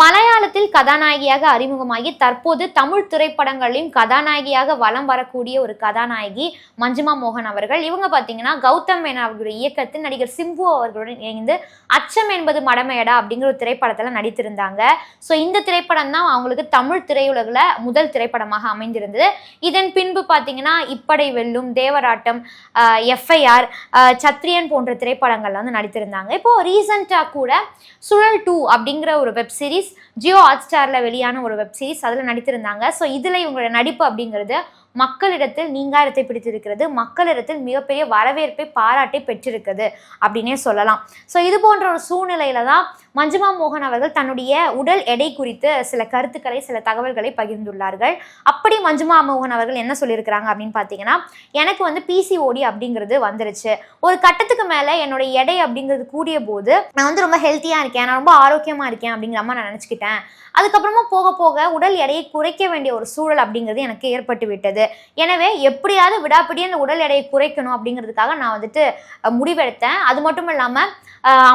மலையாளத்தில் கதாநாயகியாக அறிமுகமாகி தற்போது தமிழ் திரைப்படங்களிலும் கதாநாயகியாக வலம் வரக்கூடிய ஒரு கதாநாயகி மஞ்சுமா மோகன் அவர்கள். இவங்க பார்த்தீங்கன்னா கௌதம் மேனன் அவர்களுடைய இயக்கத்தில் நடிகர் சிம்பு அவர்களுடன் இணைந்து அச்சம் என்பது மடமையடா அப்படிங்கிற ஒரு திரைப்படத்தில் நடித்திருந்தாங்க. ஸோ இந்த திரைப்படம் தான் அவங்களுக்கு தமிழ் திரையுலகில் முதல் திரைப்படமாக அமைந்திருந்தது. இதன் பின்பு பார்த்தீங்கன்னா இப்படை வெல்லும் தேவராட்டம் எஃப்ஐஆர் சத்ரியன் போன்ற திரைப்படங்கள்ல வந்து நடித்திருந்தாங்க. இப்போ ரீசெண்டாக கூட சுழல் டூ அப்படிங்கிற ஒரு வெப் சீரிஸ் ஜியோ ஹாட் ஸ்டாரில் வெளியான ஒரு வெப் சீரிஸ் அதில் நடித்திருந்தாங்க. ஸோ இதில் இவங்களோட நடிப்பு அப்படிங்கிறது மக்களிடத்தில் நீங்காயிரத்தை பிடித்திருக்கிறது மக்களிடத்தில் மிகப்பெரிய வரவேற்பை பாராட்டை பெற்றிருக்குது அப்படின்னே சொல்லலாம். ஸோ இது போன்ற ஒரு சூழ்நிலையில தான் மஞ்சுமா மோகன் அவர்கள் தன்னுடைய உடல் எடை குறித்து சில கருத்துக்களை சில தகவல்களை பகிர்ந்துள்ளார்கள். அப்படி மஞ்சுமா மோகன் அவர்கள் என்ன சொல்லியிருக்கிறாங்க அப்படின்னு பார்த்தீங்கன்னா எனக்கு வந்து பிசிஓடி அப்படிங்கிறது வந்துருச்சு. ஒரு கட்டத்துக்கு மேலே என்னோட எடை அப்படிங்கிறது கூடிய போது நான் வந்து ரொம்ப ஹெல்த்தியாக இருக்கேன் நான் ரொம்ப ஆரோக்கியமாக இருக்கேன் அப்படிங்கிற மாதிரி நான் நினச்சிக்கிட்டேன். அதுக்கப்புறமா போக போக உடல் எடையை குறைக்க வேண்டிய ஒரு சூழல் அப்படிங்கிறது எனக்கு ஏற்பட்டு விட்டது. எனவே எப்படியாவது விடாப்பிடியே அந்த உடல் எடையை குறைக்கணும் அப்படிங்கிறதுக்காக நான் வந்துட்டு முடிவெடுத்தேன். அது மட்டும் இல்லாமல்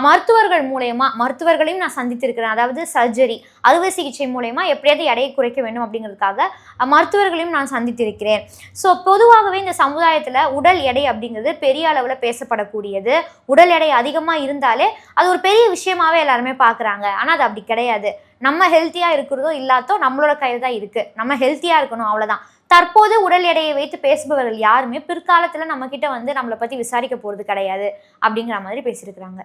மருத்துவர்கள் மூலயமா மருத்துவர்களையும் நான் சந்தித்திருக்கிறேன். அதாவது சர்ஜரி அறுவை சிகிச்சை மூலயமா எப்படியாவது எடையை குறைக்க வேண்டும் அப்படிங்கிறதுக்காக மருத்துவர்களையும் நான் சந்தித்திருக்கிறேன். ஸோ பொதுவாகவே இந்த சமுதாயத்தில் உடல் எடை அப்படிங்கிறது பெரிய அளவில் பேசப்படக்கூடியது. உடல் எடை அதிகமாக இருந்தாலே அது ஒரு பெரிய விஷயமாவே எல்லாருமே பார்க்குறாங்க. ஆனால் அது அப்படி கிடையாது. நம்ம ஹெல்த்தியாக இருக்கிறதோ இல்லாதோ நம்மளோட கையில் தான் இருக்குது நம்ம ஹெல்த்தியாக இருக்கணும் அவ்வளோதான் தற்போது உடல் எடையை வைத்து பேசுபவர்கள் யாருமே பிற்காலத்தில் நம்மக்கிட்ட வந்து நம்மளை பற்றி விசாரிக்க போகிறது கிடையாது அப்படிங்கிற மாதிரி பேசியிருக்கிறாங்க.